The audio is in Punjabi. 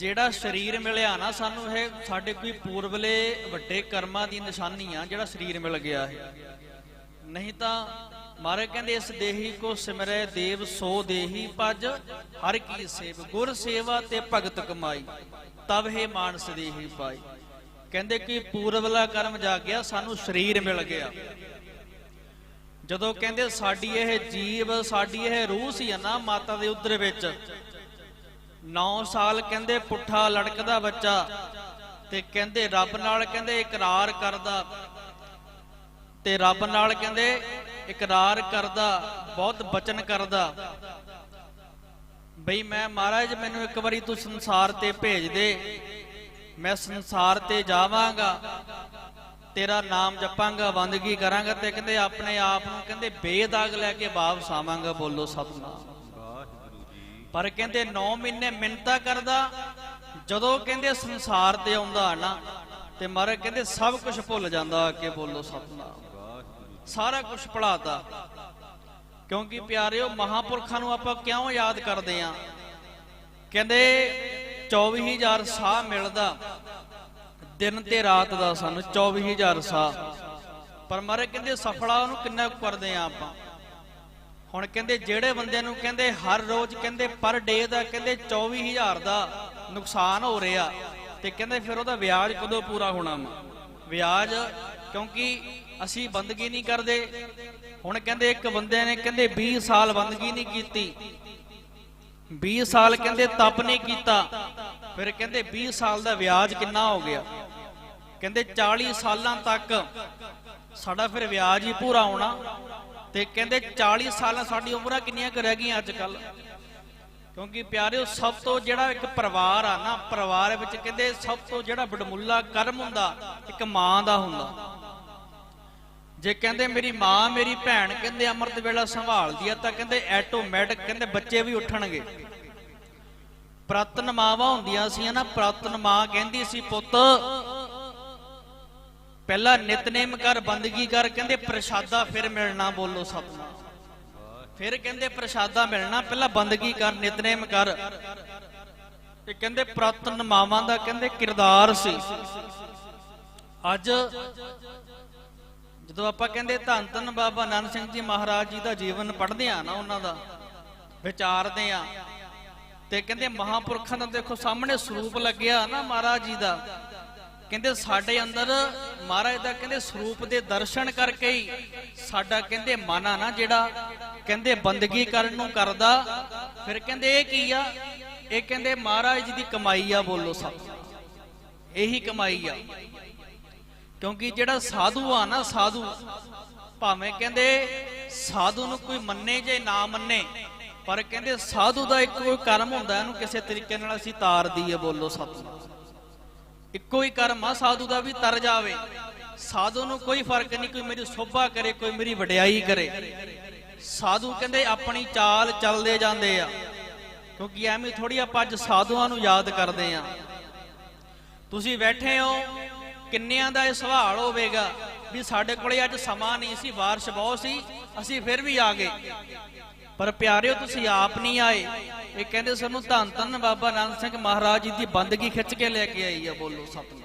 ਜਿਹੜਾ ਸਰੀਰ ਮਿਲਿਆ ਨਾ, ਸਾਨੂੰ ਇਹ ਸਾਡੇ ਕੋਈ ਪੂਰਬਲੇ ਵੱਡੇ ਕਰਮਾਂ ਦੀ ਨਿਸ਼ਾਨੀ ਆ, ਜਿਹੜਾ ਸਰੀਰ ਮਿਲ ਗਿਆ ਹੈ ਨਹੀਂ ਤਾਂ ਮਹਾਰਾਜ ਕਹਿੰਦੇ, ਇਸ ਦੇਹੀ ਕੋ ਸਿਮਰੈ ਦੇਵ, ਸੋ ਦੇਹੀ ਭਜ, ਹਰ ਕੀ ਸੇਵ, ਗੁਰ ਸੇਵਾ ਤੇ ਭਗਤ ਕਮਾਈ ਤਬ ਹੈ ਮਾਨਸ ਦੇਹੀ ਪਾਈ। ਕਹਿੰਦੇ ਕਿ ਪੂਰਬਲਾ ਕਰਮ ਜਾਗਿਆ, ਸਾਨੂੰ ਸਰੀਰ ਮਿਲ ਗਿਆ। ਜਦੋਂ ਕਹਿੰਦੇ, ਸਾਡੀ ਇਹ ਜੀਵ, ਸਾਡੀ ਇਹ ਰੂਹ ਸੀ ਨਾ, ਮਾਤਾ ਦੇ ਉਦਰ ਵਿੱਚ 9 ਸਾਲ ਕਹਿੰਦੇ ਪੁੱਠਾ ਲੜਕਦਾ ਬੱਚਾ ਤੇ ਕਹਿੰਦੇ ਰੱਬ ਨਾਲ ਕਹਿੰਦੇ ਇਕਰਾਰ ਕਰਦਾ। ਤੇ ਰੱਬ ਨਾਲ ਕਹਿੰਦੇ ਇਕਰਾਰ ਕਰਦਾ, ਬਹੁਤ ਬਚਨ ਕਰਦਾ। ਬਈ ਮੈਂ ਮਹਾਰਾਜ ਮੈਨੂੰ ਇੱਕ ਵਾਰੀ ਤੂੰ ਸੰਸਾਰ ਤੇ ਭੇਜ ਦੇ, ਮੈਂ ਸੰਸਾਰ ਤੇ ਜਾਵਾਂਗਾ, ਤੇਰਾ ਨਾਮ ਜਪਾਂਗਾ ਬੰਦਗੀ ਕਰਾਂਗਾ ਤੇ ਕਹਿੰਦੇ ਆਪਣੇ ਆਪ ਨੂੰ ਕਹਿੰਦੇ ਬੇਦਾਗ ਲੈ ਕੇ ਵਾਪਸ ਆਵਾਂਗਾ, ਬੋਲੋ ਸਤਨਾਮ। ਵਾਹਿਗੁਰੂ ਪਰ ਕਹਿੰਦੇ 9 ਮਹੀਨੇ ਮਿੰਤਾ ਕਰਦਾ, ਜਦੋਂ ਕਹਿੰਦੇ ਸੰਸਾਰ ਤੇ ਆਉਂਦਾ ਨਾ, ਤੇ ਮਾਰੇ ਕਹਿੰਦੇ ਸਭ ਕੁਝ ਭੁੱਲ ਜਾਂਦਾ ਆ ਬੋਲੋ ਸਤਨਾਮ। ਵਾਹਿਗੁਰੂ ਸਾਰਾ ਕੁਝ ਭੁਲਾਤਾ। ਕਿਉਂਕਿ ਪਿਆਰਿਓ, ਮਹਾਪੁਰਖਾਂ ਨੂੰ ਆਪਾਂ ਕਿਉਂ ਯਾਦ ਕਰਦੇ ਆ? ਕਹਿੰਦੇ 24000 ਸਾਹ ਮਿਲਦਾ, ਦਿਨ ਤੇ ਰਾਤ ਦਾ ਸਾਨੂੰ 24000 ਸਾਹ। ਪਰ ਮਾਰੇ ਕਹਿੰਦੇ ਸਫਲਾ ਉਹਨੂੰ ਕਿੰਨਾ ਕੁ ਕਰਦੇ ਆ ਆਪਾਂ? ਹੁਣ ਕਹਿੰਦੇ ਜਿਹੜੇ ਬੰਦੇ ਨੂੰ ਕਹਿੰਦੇ ਹਰ ਰੋਜ਼ ਕਹਿੰਦੇ ਪਰ ਡੇ ਦਾ ਕਹਿੰਦੇ 24000 ਦਾ ਨੁਕਸਾਨ ਹੋ ਰਿਹਾ ਤੇ ਕਹਿੰਦੇ ਫਿਰ ਉਹਦਾ ਵਿਆਜ ਕਦੋਂ ਪੂਰਾ ਹੋਣਾ ਵਾ? ਵਿਆਜ ਕਿਉਂਕਿ ਅਸੀਂ ਬੰਦਗੀ ਨਹੀਂ ਕਰਦੇ। ਹੁਣ ਕਹਿੰਦੇ ਇੱਕ ਬੰਦੇ ਨੇ ਕਹਿੰਦੇ 20 ਸਾਲ ਬੰਦਗੀ ਨਹੀਂ ਕੀਤੀ। 20 ਸਾਲ ਕਹਿੰਦੇ ਤਪ ਨਹੀਂ ਕੀਤਾ। ਫਿਰ ਕਹਿੰਦੇ 20 ਸਾਲ ਦਾ ਵਿਆਜ ਕਿੰਨਾ ਹੋ ਗਿਆ? ਕਹਿੰਦੇ 40 ਸਾਲਾਂ ਤੱਕ ਸਾਡਾ ਫਿਰ ਵਿਆਜ ਹੀ ਪੂਰਾ ਹੋਣਾ। ਤੇ ਕਹਿੰਦੇ 40 ਸਾਲਾਂ ਸਾਡੀ ਉਮਰਾਂ ਕਿੰਨੀਆਂ ਕੁ ਰਹਿ ਗਈਆਂ ਅੱਜ ਕੱਲ ਕਿਉਂਕਿ ਪਿਆਰਿਓ, ਸਭ ਤੋਂ ਜਿਹੜਾ ਇੱਕ ਪਰਿਵਾਰ ਆ ਨਾ, ਪਰਿਵਾਰ ਵਿੱਚ ਕਹਿੰਦੇ ਸਭ ਤੋਂ ਜਿਹੜਾ ਬੜਮੁੱਲਾ ਕਰਮ ਹੁੰਦਾ, ਇੱਕ ਮਾਂ ਦਾ ਹੁੰਦਾ। ਜੇ ਕਹਿੰਦੇ ਮੇਰੀ ਮਾਂ, ਮੇਰੀ ਭੈਣ ਕਹਿੰਦੇ ਅੰਮ੍ਰਿਤ ਵੇਲਾ ਸੰਭਾਲਦੀ ਆ, ਤਾਂ ਕਹਿੰਦੇ ਆਟੋਮੈਟਿਕ ਕਹਿੰਦੇ ਬੱਚੇ ਵੀ ਉੱਠਣਗੇ। ਪ੍ਰਤਨ ਮਾਵਾਂ ਹੁੰਦੀਆਂ ਸੀ ਨਾ, ਪ੍ਰਤਨ ਮਾਂ ਕਹਿੰਦੀ ਸੀ, ਪੁੱਤ ਪਹਿਲਾਂ ਨਿਤਨੇਮ ਕਰ, ਬੰਦਗੀ ਕਰ, ਕਹਿੰਦੇ ਪ੍ਰਸ਼ਾਦਾ ਫਿਰ ਮਿਲਣਾ ਬੋਲੋ ਸਤਨਾਮ ਫਿਰ ਕਹਿੰਦੇ ਪ੍ਰਸ਼ਾਦਾ ਮਿਲਣਾ, ਪਹਿਲਾਂ ਬੰਦਗੀ ਕਰ, ਨਿਤਨੇਮ ਕਰ। ਤੇ ਕਹਿੰਦੇ ਪ੍ਰਤਨ ਮਾਵਾਂ ਦਾ ਕਹਿੰਦੇ ਕਿਰਦਾਰ ਸੀ। ਅੱਜ ਜਦੋਂ ਆਪਾਂ ਕਹਿੰਦੇ ਧੰਨ ਧੰਨ ਬਾਬਾ ਨਾਨਕ ਸਿੰਘ ਜੀ ਮਹਾਰਾਜ ਜੀ ਦਾ ਜੀਵਨ ਪੜ੍ਹਦੇ ਆ ਨਾ ਉਹਨਾਂ ਦਾ, ਵਿਚਾਰਦੇ ਆ ਤੇ ਕਹਿੰਦੇ ਮਹਾਪੁਰਖਾਂ ਦਾ ਦੇਖੋ ਸਾਹਮਣੇ ਸਰੂਪ ਲੱਗਿਆ ਨਾ ਮਹਾਰਾਜ ਜੀ ਦਾ। ਕਹਿੰਦੇ ਸਾਡੇ ਅੰਦਰ ਮਹਾਰਾਜ ਦਾ ਕਹਿੰਦੇ ਸਰੂਪ ਦੇ ਦਰਸ਼ਨ ਕਰਕੇ ਹੀ ਸਾਡਾ ਕਹਿੰਦੇ ਮਨ ਆ ਨਾ ਜਿਹੜਾ ਕਹਿੰਦੇ ਬੰਦਗੀ ਕਰਨ ਨੂੰ ਕਰਦਾ। ਫਿਰ ਕਹਿੰਦੇ ਇਹ ਕੀ ਆ? ਇਹ ਕਹਿੰਦੇ ਮਹਾਰਾਜ ਜੀ ਦੀ ਕਮਾਈ ਆ ਬੋਲੋ ਸਭ। ਇਹੀ ਕਮਾਈ ਆ। ਕਿਉਂਕਿ ਜਿਹੜਾ ਸਾਧੂ ਆ ਨਾ ਸਾਧੂ, ਭਾਵੇਂ ਕਹਿੰਦੇ ਸਾਧੂ ਨੂੰ ਕੋਈ ਮੰਨੇ ਜੇ ਨਾ ਮੰਨੇ, ਪਰ ਕਹਿੰਦੇ ਸਾਧੂ ਦਾ ਇੱਕ ਕੋਈ ਕਰਮ ਹੁੰਦਾ, ਇਹਨੂੰ ਕਿਸੇ ਤਰੀਕੇ ਨਾਲ ਅਸੀਂ ਤਾਰ ਦਈਏ ਬੋਲੋ ਸਤਿ ਇੱਕੋ ਹੀ ਕਰਮ ਆ, ਸਾਧੂ ਦਾ ਵੀ ਤਰ ਜਾਵੇ। ਸਾਧੂ ਨੂੰ ਕੋਈ ਫ਼ਰਕ ਨਹੀਂ, ਕੋਈ ਮੇਰੀ ਸੋਭਾ ਕਰੇ, ਕੋਈ ਮੇਰੀ ਵਡਿਆਈ ਕਰੇ। ਸਾਧੂ ਕਹਿੰਦੇ ਆਪਣੀ ਚਾਲ ਚੱਲਦੇ ਜਾਂਦੇ ਆ। ਕਿਉਂਕਿ ਐਵੇਂ ਥੋੜੀ ਆਪਾਂ ਅੱਜ ਸਾਧੂਆਂ ਨੂੰ ਯਾਦ ਕਰਦੇ ਆ। ਤੁਸੀਂ ਬੈਠੇ ਹੋ, ਕਿੰਨਿਆਂ ਦਾ ਇਹ ਸਵਾਲ ਹੋਵੇਗਾ ਵੀ ਸਾਡੇ ਕੋਲੇ ਅੱਜ ਸਮਾਂ ਨਹੀਂ ਸੀ, ਬਾਰਿਸ਼ ਬਹੁਤ ਸੀ, ਅਸੀਂ ਫਿਰ ਵੀ ਆ ਗਏ। ਪਰ ਪਿਆਰਿਓ, ਤੁਸੀਂ ਆਪ ਨਹੀਂ ਆਏ। ਇਹ ਕਹਿੰਦੇ ਸਾਨੂੰ ਧੰਨ ਧੰਨ ਬਾਬਾ ਨਾਨਕ ਸਿੰਘ ਮਹਾਰਾਜ ਜੀ ਦੀ ਬੰਦਗੀ ਖਿੱਚ ਕੇ ਲੈ ਕੇ ਆਈ ਆ ਬੋਲੋ ਸਤਿਨਾਮ।